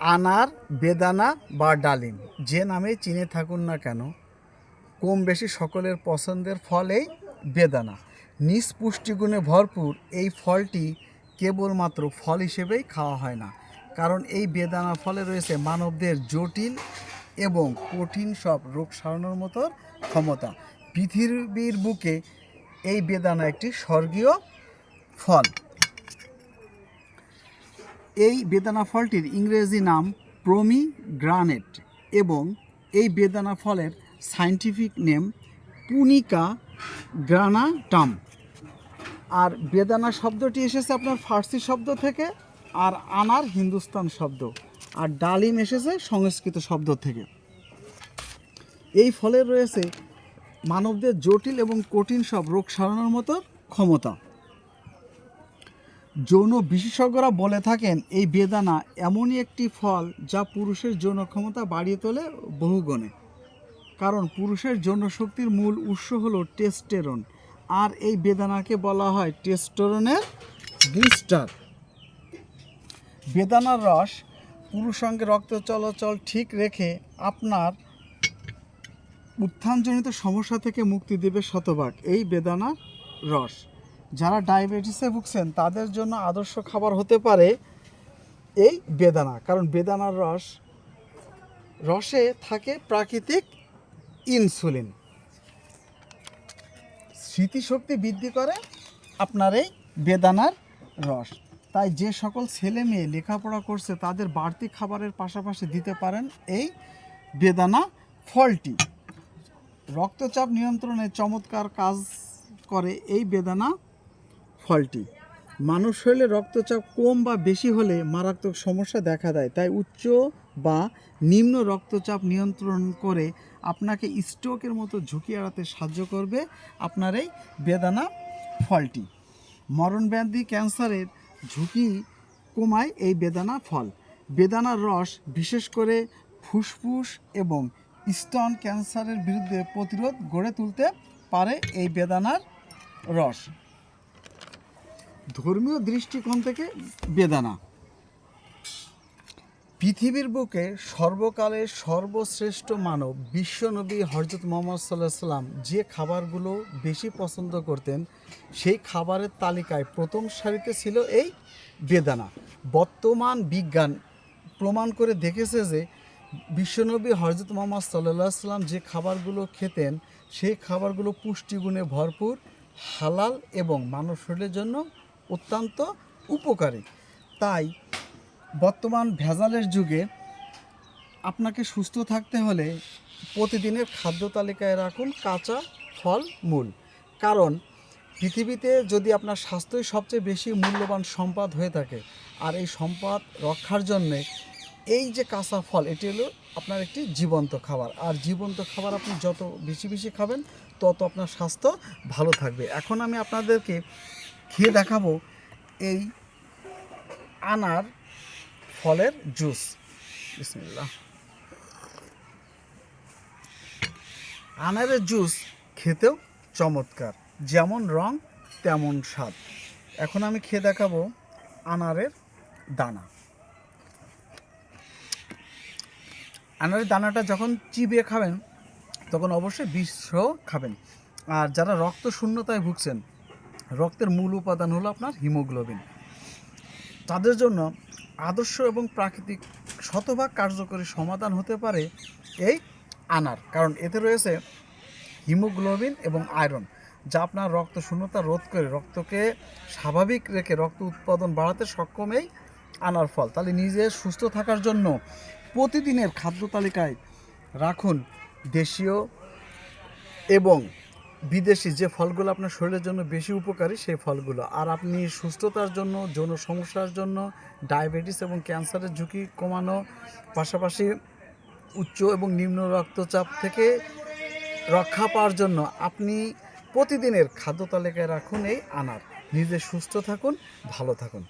আনার, বেদানা বা ডালিম। যে নামে চিনে থাকুন না কেন, কম বেশি সকলের পছন্দের ফল এই বেদানা। নিজ পুষ্টিগুণে ভরপুর এই ফলটি কেবলমাত্র ফল হিসেবেই খাওয়া হয় না। কারণ এই বেদানা ফলে রয়েছে মানবদের জটিল এবং কঠিন সব রোগ সারানোর মতো ক্ষমতা। পৃথিবীর বুকে এই বেদানা একটি স্বর্গীয় ফল। এই বেদানা ফলটির ইংরেজি নাম প্রমি গ্রানেট এবং এই বেদানা ফলের সায়েন্টিফিক নেম পুনিকা গ্রানাটাম। আর বেদানা শব্দটি এসেছে আপনার ফার্সি শব্দ থেকে আর আনার হিন্দুস্তান শব্দ। আর ডালিম এসেছে সংস্কৃত শব্দ থেকে। এই ফলের রয়েছে মানবদের জটিল এবং কঠিন সব রোগ সারানোর মতো ক্ষমতা। যৌন বিশেষজ্ঞরা বলে থাকেন, এই বেদানা এমনই একটি ফল যা পুরুষের যৌন ক্ষমতা বাড়িয়ে তোলে বহুগুণে। কারণ পুরুষের যৌন শক্তির মূল উৎস হলো টেস্টেরন, আর এই বেদানাকে বলা হয় টেস্টোরনের বুস্টার বেদানার রস পুরুষাঙ্গে রক্ত চলাচল ঠিক রেখে আপনার উত্থানজনিত সমস্যা থেকে মুক্তি দেবে শতভাগ এই বেদানার রস। যারা ডায়াবেটিসে ভুগছেন, তাদের জন্য আদর্শ খাবার হতে পারে এই বেদানা। কারণ বেদানার রস, রসে থাকে প্রাকৃতিক ইনসুলিন। স্মৃতিশক্তি বৃদ্ধি করে আপনার এই বেদানার রস। তাই যে সকল ছেলে মেয়ে লেখাপড়া করছে, তাদের বাড়তি খাবারের পাশাপাশি দিতে পারেন এই বেদানা ফলটি। রক্তচাপ নিয়ন্ত্রণে চমৎকার কাজ করে এই বেদানা ফলটি। মানুষ শরীরে রক্তচাপ কম বা বেশি হলে মারাত্মক সমস্যা দেখা দেয়। তাই উচ্চ বা নিম্ন রক্তচাপ নিয়ন্ত্রণ করে আপনাকে স্ট্রোকের মতো ঝুঁকি এড়াতে সাহায্য করবে আপনার এই বেদানা ফলটি। মরণব্যাধি, ক্যান্সারের ঝুঁকি কমায় এই বেদানা ফল। বেদানার রস, বিশেষ করে ফুসফুস এবং স্তন ক্যান্সারের বিরুদ্ধে প্রতিরোধ গড়ে তুলতে পারে এই বেদানার রস। ধর্মীয় দৃষ্টিকোণ থেকে বেদানা। পৃথিবীর বুকে সর্বকালের সর্বশ্রেষ্ঠ মানব বিশ্বনবী হজরত মোহাম্মদ সাল্লাহ সাল্লাম যে খাবারগুলো বেশি পছন্দ করতেন, সেই খাবারের তালিকায় প্রথম সারিতে ছিল এই বেদানা। বর্তমান বিজ্ঞান প্রমাণ করে দেখেছে যে বিশ্বনবী হজরত মোহাম্মদ সাল্লাহ সাল্লাম যে খাবারগুলো খেতেন, সেই খাবারগুলো পুষ্টিগুণে ভরপুর, হালাল এবং মানব শরীরের জন্য অত্যন্ত উপকারী। তাই বর্তমান ভেজালের যুগে আপনাকে সুস্থ থাকতে হলে প্রতিদিনের খাদ্য তালিকায় রাখুন কাঁচা ফল মূল। কারণ পৃথিবীতে যদি আপনার স্বাস্থ্যই সবচেয়ে বেশি মূল্যবান সম্পদ হয়ে থাকে, আর এই সম্পদ রক্ষার জন্যে এই যে কাঁচা ফল, এটি হলো আপনার একটি জীবন্ত খাবার। আর জীবন্ত খাবার আপনি যত বেশি বেশি খাবেন, তত আপনার স্বাস্থ্য ভালো থাকবে। এখন আমি আপনাদেরকে খেয়ে দেখাবো এই আনার ফলের জুস। বিসমিল্লাহ। আনারের জুস খেতেও চমৎকার, যেমন রং, তেমন স্বাদ। এখন আমি খেয়ে দেখাবো আনারের দানা। আনারের দানাটা যখন চিবিয়ে খাবেন, তখন অবশ্যই বিষ খাবেন। আর যারা রক্ত শূন্যতায় ভুগছেন রক্তের মূল উপাদান হলো আপনার হিমোগ্লোবিন। তাদের জন্য আদর্শ এবং প্রাকৃতিক শতভাগ কার্যকরী সমাধান হতে পারে এই আনার, কারণ এতে রয়েছে হিমোগ্লোবিন এবং আয়রন, যা আপনার রক্ত শূন্যতা রোধ করে রক্তকে স্বাভাবিক রেখে রক্ত উৎপাদন বাড়াতে সক্ষম এই আনার ফল। তাহলে নিজে সুস্থ থাকার জন্য প্রতিদিনের খাদ্য তালিকায় রাখুন দেশীয় এবং বিদেশি যে ফলগুলো আপনার শরীরের জন্য বেশি উপকারী, সেই ফলগুলো। আর আপনি সুস্থতার জন্য, যৌন সমস্যার জন্য, ডায়াবেটিস এবং ক্যান্সারের ঝুঁকি কমানো, পাশাপাশি উচ্চ এবং নিম্ন রক্তচাপ থেকে রক্ষা পাওয়ার জন্য আপনি প্রতিদিনের খাদ্য তালিকায় রাখুন এই আনার। নিজে সুস্থ থাকুন, ভালো থাকুন।